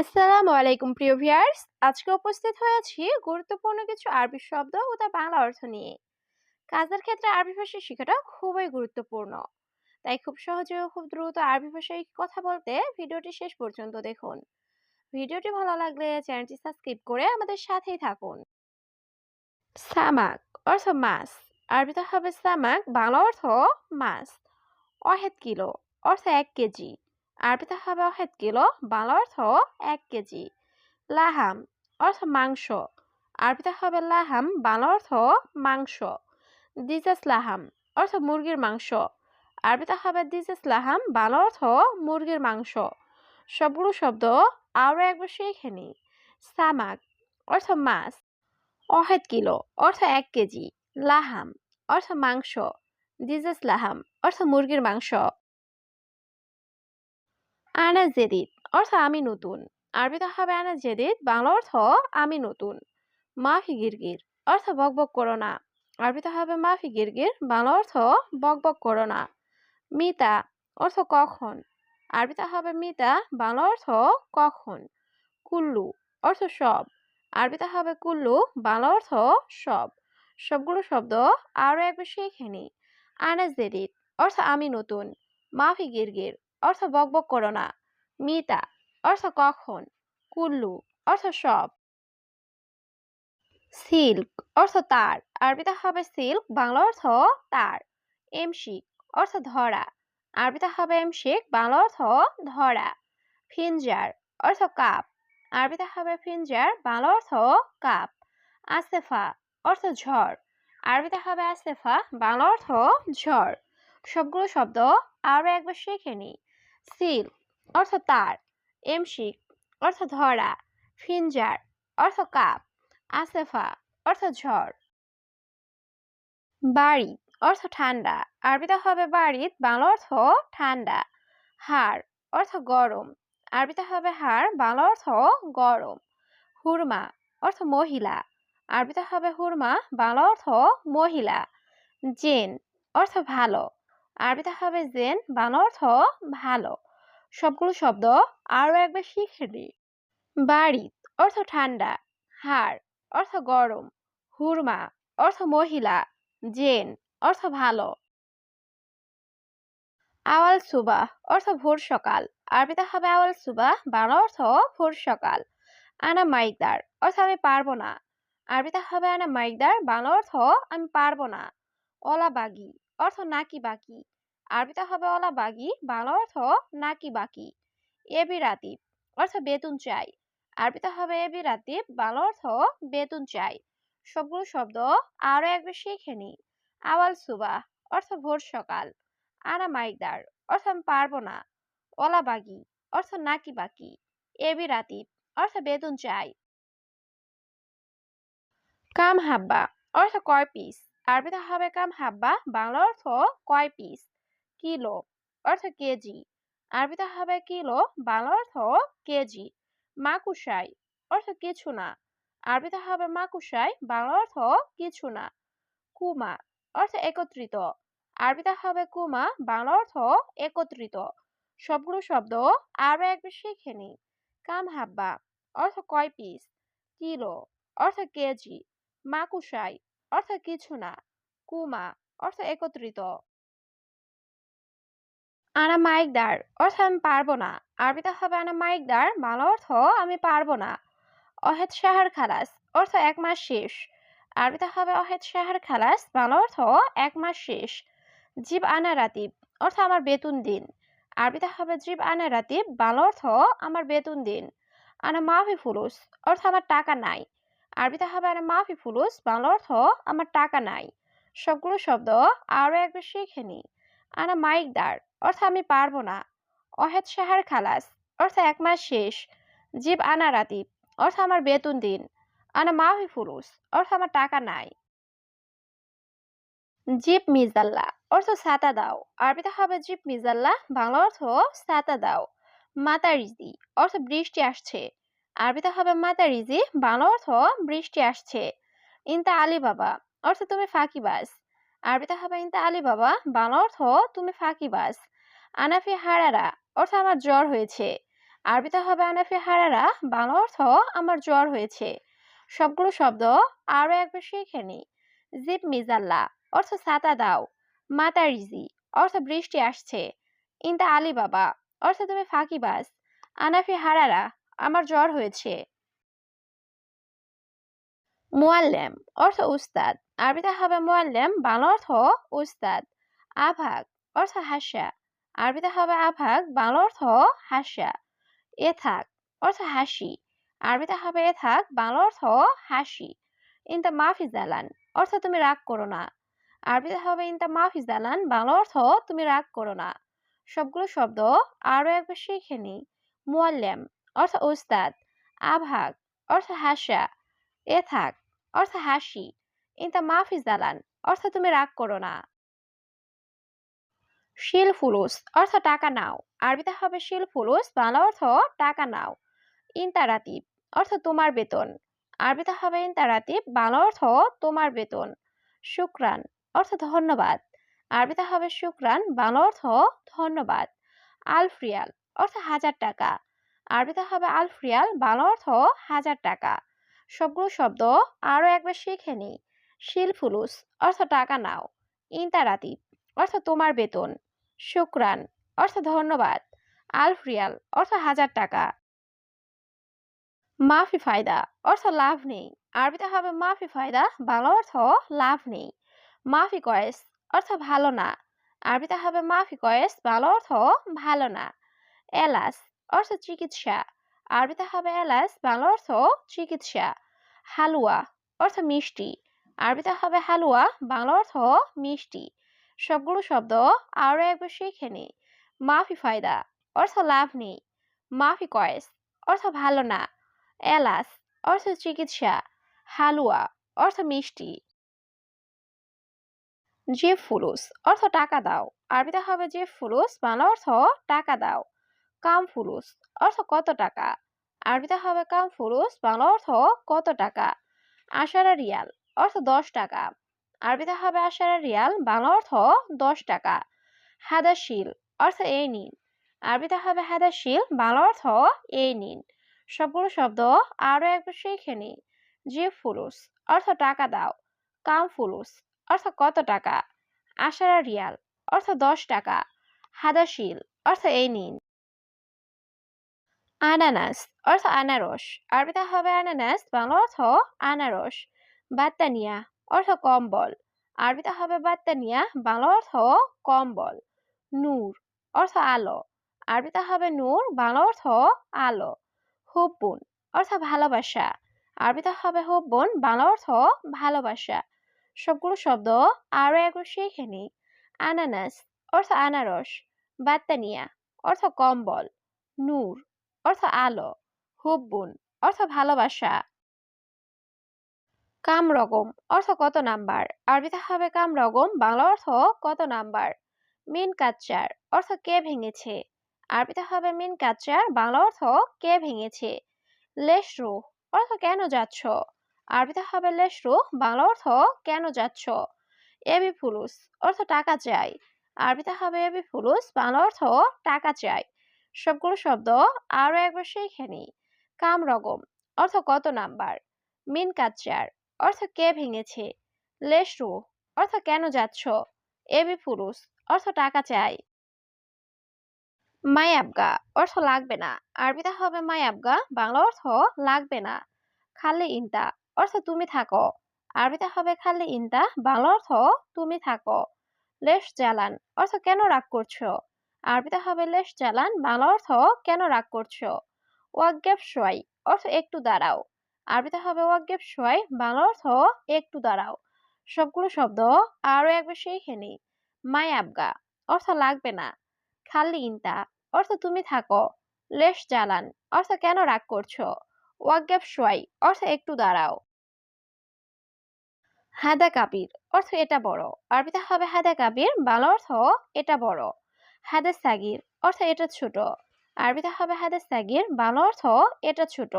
আসসালামু আলাইকুম, প্রিয় ভিউয়ার্স। আজকে উপস্থিত হয়েছি গুরুত্বপূর্ণ কিছু আরবি শব্দ ও তার বাংলা অর্থ নিয়ে। কাজের ক্ষেত্রে আরবি ভাষা শেখাটা খুবই গুরুত্বপূর্ণ। তাই খুব সহজে ও খুব দ্রুত আরবি ভাষায় কথা বলতে ভিডিওটি শেষ পর্যন্ত দেখুন। ভিডিওটি ভালো লাগলে চ্যানেলটি সাবস্ক্রাইব করে আমাদের সাথেই থাকুন। সামাক অর্থ মাছ। আরবিতে হবে সামাক, বাংলা অর্থ মাছ। অহেদ কিলো, অর্থ এক কেজি। আরবিতে হবে অহেদ কিলো বাংলা অর্থ এক কেজি। লাহাম অর্থ মাংস। আরবিতে হবে লাহাম বাংলা অর্থ মাংস। দিজাস লাহাম অর্থ মুরগির মাংস। আরবিতে হবে দিজাস লাহাম বাংলা অর্থ মুরগির মাংস। সবগুলো শব্দ আরও একবার শিখে নিই। সামাক অর্থ মাছ। অহেদ কিলো অর্থ এক কেজি। লাহাম অর্থ মাংস। দিজাস লাহাম অর্থ মুরগির মাংস। আনা জেদিদ অর্থ আমি নতুন। আরবিতে হবে আনা জেদিদ, বাংলা অর্থ আমি নতুন। মাফি গিরগির অর্থ বকবক করো না। আরবিতে হবে মাফি গিরগির, বাংলা অর্থ বকবক করো না। মিতা অর্থ কখন? আরবিতে হবে মিতা, বাংলা অর্থ কখন? কুল্লু অর্থ সব। আরবিতে হবে কুল্লু, বাংলা অর্থ সব। সবগুলো শব্দ আরও একবার শিখে নিই আনাজ জেদিদ অর্থ আমি নতুন। মাফি গিরগির অর্থ বকবক করো না। মিতা, অর্থ কখন? কুল্লু, অর্থ সব। সিল্ক, অর্থ তার। আরবিতে হবে সিল্ক, বাংলা অর্থ তার। এমশিক, অর্থ ধরা। আরবিতে হবে এমশিক, বাংলা অর্থ ধরা। ফিনজার অর্থ কাপ। আরবিতে হবে ফিনজার বাংলা অর্থ কাপ। আসেফা, অর্থ ঝড়। আরবিতে হবে আসেফা, বাংলা অর্থ ঝড়। সবগুলো শব্দ আরও একবার শিখে নিই। সিল অর্থ তার এমশিক অর্থ ধরা ফিনজার অর্থ কাপ আসেফা অর্থ ঝড়। বাড়ি অর্থ ঠান্ডা, আরবিতে হবে বাড়িত বাংলা অর্থ ঠান্ডা। হাড় অর্থ গরম, আরবিতে হবে হাড়, বাংলা অর্থ গরম। হুরমা অর্থ মহিলা, আরবিতে হবে হুরমা, বাংলা অর্থ মহিলা। জেন অর্থ ভালো আরবিতে হবে জেন, বাংলা অর্থ ভালো। সবগুলো শব্দ আরও একবার শিখে নিই বাড়ি অর্থ ঠান্ডা, হাড় অর্থ গরম, হুরমা অর্থ মহিলা, জেন অর্থ ভালো। আওয়াল সুবাহ অর্থ ভোর সকাল আরবিতে হবে আওয়াল সুবাহ, বাংলা অর্থ ভোর সকাল। আনা মাইকদার অর্থ আমি পারব না আরবিতে হবে আনা মাইকদার, বাংলা অর্থ আমি পারব না। ওলা বাগি অর্থ নাকি বাকি? আরবিতে হবে ওলা বাগি, বাংলা অর্থ নাকি বাকি? এবি রাতিব, অর্থ বেতন চাই। আরবিতে হবে এবি রাতিব, বাংলা অর্থ বেতন চাই। সবগুলো শব্দ আরও একবার শিখে নি আওয়াল সুবাহ অর্থ ভোর সকাল। আনা মাইকদার, অর্থ আমি পারব না। ওলা বাগি, অর্থ নাকি বাকি? এবি রাতিব, অর্থ বেতন চাই। কাম হাব্বা, অর্থ কয় পিস? আরবিতে হবে কাম হাব্বা, বাংলা অর্থ কয় পিস কিলো, অর্থ কেজি। আরবিতে হবে কিলো, বাংলা অর্থ কেজি। মাকুসাই, অর্থ কিছু না। আরবিতে হবে মাকুসাই, বাংলা অর্থ কিছু না। কুমা, অর্থ একত্রিত। আরবিতে হবে কুমা, বাংলা অর্থ একত্রিত। সবগুলো শব্দ আরও একবার শিখে নি কাম হাব্বা, অর্থ কয় পিস কিলো, অর্থ কেজি। মাকুসাই অর্থ কিছু না, কুমা অর্থ একত্রিত। আনা মাইকদার অর্থ আমি পারব না। আরবিতে হবে আনা মাইকদার বাংলা অর্থ আমি পারব না। অহেদ শাহার খালাস, অর্থ এক মাস শেষ। আরবিতে হবে অহেদ শাহার খালাস বাংলা অর্থ এক মাস শেষ। জীব আনা রাতিব, অর্থ আমার বেতন দিন। আরবিতে হবে জীব আনা রাতিব বাংলা অর্থ আমার বেতন দিন। আনা মাফি ফুলুস, অর্থ আমার টাকা নাই। আরবিতে হবে আনা মাফি ফুলুস বাংলা অর্থ আমার টাকা নাই। সবগুলো শব্দ আরও একবার শিখে নিই আনা মাইকদার অর্থ আমি পারব না। অহেদ সাহার খালাস, অর্থ এক মাস শেষ। জীব আনা রাতিব, অর্থ আমার বেতন দিন। আনা মাফি ফুলুস অর্থ আমার টাকা নাই। জিপ মিজাল্লা অর্থ সাতা দাও। আরবিতে হবে জিপ মিজাল্লা বাংলা অর্থ সাতা দাও। মাতারিজি, অর্থ বৃষ্টি আসছে। আরবিতে হবে মাতারিজি বাংলা অর্থ বৃষ্টি আসছে। ইনতা আলী বাবা অর্থ তুমি ফাঁকিবাজ আরবিতে হবে ইনতা আলী বাবা বাংলা অর্থ তুমি ফাঁকিবাজ আনাফি হারারা, অর্থ আমার জ্বর হয়েছে। আরবিতে হবে আনাফি হারারা, বাংলা অর্থ আমার জ্বর হয়েছে। সবগুলো শব্দ আরও একবার শিখে নি জিপ মিজাল্লা, অর্থ ছাতা দাও। মাতারিজি অর্থ বৃষ্টি আসছে। ইন্তা আলী বাবা অর্থ তুমি ফাঁকিবাজ আনাফি হারারা আমার জ্বর হয়েছে। মোয়াল্লেম, অর্থ উস্তাদ। আরবিতে হবে মোয়াল্লেম, বাংলা অর্থ উস্তাদ। আভাগ, অর্থ হাসা। আরবিতে হবে আভাগ, বাংলা অর্থ হাসা। এ থাক অর্থ হাসি। আরবিতে হবে এ থাক বাংলা অর্থ হাসি। ইনতা মাফি জালান অর্থ তুমি রাগ করো না। আরবিতে হবে ইনতা মাফি জালান বাংলা অর্থ তুমি রাগ করো না। সবগুলো শব্দ আরও একবার শিখে নি মোয়াল্লেম অর্থ উস্তাদ আভাগ, অর্থ হাসা এ থাক অর্থ হাসি, ইনতা মাফি জালান অর্থ তুমি রাগ করো না। শিল ফুলুস অর্থ টাকা নাও, আরবিতে হবে শিল ফুলুস বাংলা অর্থ টাকা নাও। ইন্তারাতিব অর্থ তোমার বেতন, আরবিতে হবে ইন্তারাতিব বাংলা অর্থ তোমার বেতন। শুক্রান, অর্থ ধন্যবাদ, আরবিতে হবে শুক্রান, বাংলা অর্থ ধন্যবাদ। আলফ্রিয়াল অর্থ হাজার টাকা আরবিতে হবে আলফ্রিয়াল, বাংলা অর্থ হাজার টাকা। সবগুলো শব্দ আরও একবার শিখে নিই। শিল ফুলুস অর্থ টাকা নাও। ইন্তারাতিব, অর্থ তোমার বেতন। শুক্রান, অর্থ ধন্যবাদ। আলফ রিয়াল অর্থ হাজার টাকা। মাফি ফায়দা, অর্থ লাভ নেই। আরবিতে হবে মাফি ফায়দা, বাংলা অর্থ লাভ নেই। মাফি কয়েস, অর্থ ভালো না। আরবিতে হবে মাফি কয়েস, বাংলা অর্থ ভালো না। এলাস অর্থ চিকিৎসা। আরবিতে হবে এলাস বাংলা অর্থ চিকিৎসা। হালুয়া, অর্থ মিষ্টি। আরবিতে হবে হালুয়া, বাংলা অর্থ মিষ্টি। সবগুলো শব্দ আরও একবার শিখে নি। মাফি ফায়দা, অর্থ লাভ নেই। মাফি কয়েস, অর্থ ভালো না। এলাস অর্থ চিকিৎসা। হালুয়া, অর্থ মিষ্টি। যে ফুলুস, অর্থ টাকা দাও। আরবিতে হবে যে ফুলুস, বাংলা অর্থ টাকা দাও। কাম ফুলুস অর্থ কত টাকা? আরবিতে হবে কাম ফুলুস বাংলা অর্থ কত টাকা? আশারা রিয়াল, অর্থ দশ টাকা। আরবিতে হবে আশারা রিয়াল, বাংলা অর্থ দশ টাকা। হাদাশিল অর্থ এই নিন। আরবিতে হবে হাদাশিল বাংলা অর্থ এই নিন। সবগুলো শব্দ আরও একবার শিখে নি যে ফুলুস অর্থ টাকা দাও। কাম ফুলুস অর্থ কত টাকা? আশারা রিয়াল, অর্থ দশ টাকা। হাদাশিল অর্থ এই নিন। আনানাস, অর্থ আনারস। আরবিতে হবে আনানাস, বাংলা অর্থ আনারস। বাত্তানিয়া, অর্থ কম্বল। আরবিতে হবে বাত্তানিয়া, বাংলা অর্থ কম্বল। নূর, অর্থ আলো। আরবিতে হবে নূর, বাংলা অর্থ আলো। হুব্বুন, অর্থ ভালোবাসা। আরবিতে হবে হুব্বুন, বাংলা অর্থ ভালোবাসা। সবগুলো শব্দ আরও একবার শিখে আনানাস, অর্থ আনারস। বাত্তানিয়া, অর্থ কম্বল। নূর অর্থ আলো হুব্বুন অর্থ ভালোবাসা। কাম রকম অর্থ কত নাম্বার? আরবিতে হবে কাম রকম বাংলা অর্থ কত নাম্বার? মিন কাচ্চার, অর্থ কে ভেঙেছে? আরবিতে হবে মিন কাচ্চার, বাংলা অর্থ কে ভেঙেছে? লেশ রুহ, অর্থ কেন যাচ্ছ? আরবিতে হবে লেশ রুহ, বাংলা অর্থ কেন যাচ্ছ? এবি ফুলুস অর্থ টাকা চাই। আরবিতে হবে এবি ফুলুস বাংলা অর্থ টাকা চাই। সবগুলো শব্দ আরও একবার শিখে নি কাম রকম অর্থ কত নাম্বার? মিন কাচ্চার, অর্থ কে ভেঙেছে? লেশ রুহ অর্থ কেন যাচ্ছ? এবি ফুলুস অর্থ টাকা চাই। মাই আবগা, অর্থ লাগবে না। আরবিতে হবে মাই আবগা, বাংলা অর্থ লাগবে না। খালি ইন্তা, অর্থ তুমি থাকো। আরবিতে হবে খালি ইন্তা, বাংলা অর্থ তুমি থাকো। লেশ জ্বালান, অর্থ কেন রাগ করছ? আরবিতে হবে লেশ জ্বালান বাংলা অর্থ কেন রাগ করছ? ওয়াগ্গেব সোয়াই অর্থ একটু দাঁড়াও। আরবিতে হবে ওয়াগ্গেব সোয়াই বাংলা অর্থ একটু দাঁড়াও। সবগুলো শব্দ আরও একবার শিখে নিই মাই আবগা, অর্থ লাগবে না। খালি ইন্তা, অর্থ তুমি থাকো। লেশ জ্বালান অর্থ কেন রাগ করছ? ওয়াগ্গেব সোয়াই অর্থ একটু দাঁড়াও। হাদা কাবির, অর্থ এটা বড়। আরবিতে হবে হাদা কাবির, বাংলা অর্থ এটা বড়। হাদা সাগির, অর্থ এটা ছোট। আরবিতে হবে হাদা সাগির, বাংলা অর্থ এটা ছোট।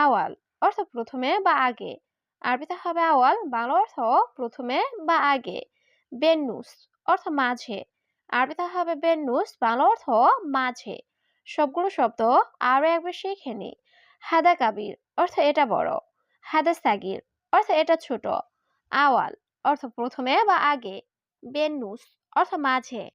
আওয়াল, অর্থ প্রথমে বা আগে। আরবিতে হবে আওয়াল, বাংলা অর্থ প্রথমে বা আগে। বেন্নুস, অর্থ মাঝে। আরবিতে হবে বেন্নুস, বাংলা অর্থ মাঝে। সবগুলো শব্দ আরও একবার শিখে নিই হাদা কাবির, অর্থ এটা বড়। হাদা সাগির, অর্থ এটা ছোট। আওয়াল, অর্থ প্রথমে বা আগে। বেনুস অর্থ মাঝে।